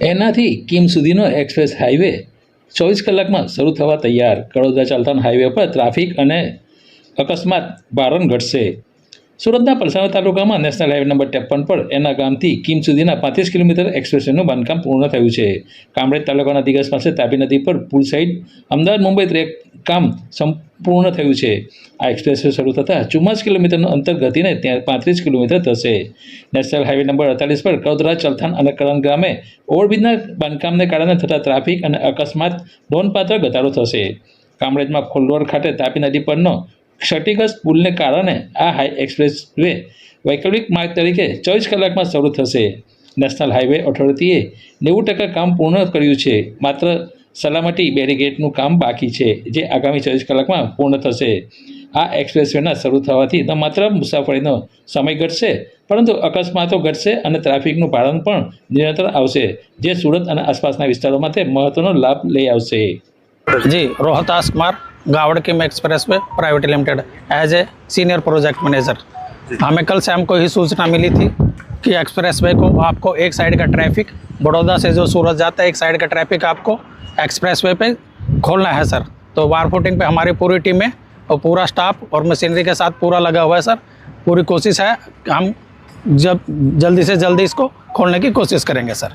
એનાથી કિમ સુધીનો express highway ચોવીસ કલાકમાં શરૂ થવા તૈયાર. કડોદરા ચાલતાન હાઈવે પર ટ્રાફિક અને અકસ્માત ભારણ ઘટશે. સુરતના પલસાણા તાલુકામાં નેશનલ હાઈવે નંબર ત્રેપન પર એના ગામથી કિમ સુધીના પાંત્રીસ કિલોમીટર એક્સપ્રેસવેનું બાંધકામ પૂર્ણ થયું છે. કામરેજ તાલુકાના દિગસ પાસે તાપી નદી પર પુલ સાઈડ અમદાવાદ મુંબઈ ટ્રેક કામ સંપૂર્ણ થયું છે. આ એક્સપ્રેસવે શરૂ થતાં ચુમ્માસ કિલોમીટરનું અંતર ઘટીને ત્યાં પાંત્રીસ કિલોમીટર થશે. નેશનલ હાઈવે નંબર અડતાલીસ પર કડોદરા ચલથાણ અને કરણ ગામે ઓવરબ્રિજના બાંધકામને કારણે થતા ટ્રાફિક અને અકસ્માત નોંધપાત્ર ઘટાડો થશે. કામરેજમાં ખોલવડ ખાતે તાપી નદી પરનો ક્ષતિગ્રસ્ત પુલને કારણે આ હાઈ એક્સપ્રેસ વે વૈકલ્પિક માર્ગ તરીકે ચોવીસ કલાકમાં શરૂ થશે. નેશનલ હાઈવે ઓથોરિટીએ નેવું ટકા કામ પૂર્ણ કર્યું છે. માત્ર સલામતી બેરીગેટનું કામ બાકી છે જે આગામી ચોવીસ કલાકમાં પૂર્ણ થશે આ એક્સપ્રેસવેના શરૂ થવાથી ન માત્ર મુસાફરીનો સમય ઘટશે પરંતુ અકસ્માતો ઘટશે અને ટ્રાફિકનું ભારણ પણ નિયંત્રણ આવશે જે સુરત અને આસપાસના વિસ્તારો માટે મહત્વનો લાભ લઈ આવશે ji Rohtas Kumar Gawad Kim expressway private limited as a senior project manager हमें कल से हमको ही सूचना मिली थी कि एक्सप्रेस वे को आपको एक साइड का ट्रैफिक बड़ौदा से जो सूरत जाता है, एक साइड का ट्रैफ़िक आपको एक्सप्रेस वे पर खोलना है सर तो वार फुटिंग पर हमारी पूरी टीम है और पूरा स्टाफ और मशीनरी के साथ पूरा लगा हुआ है सर पूरी कोशिश है हम जब, जल्दी से जल्दी इसको खोलने की कोशिश करेंगे सर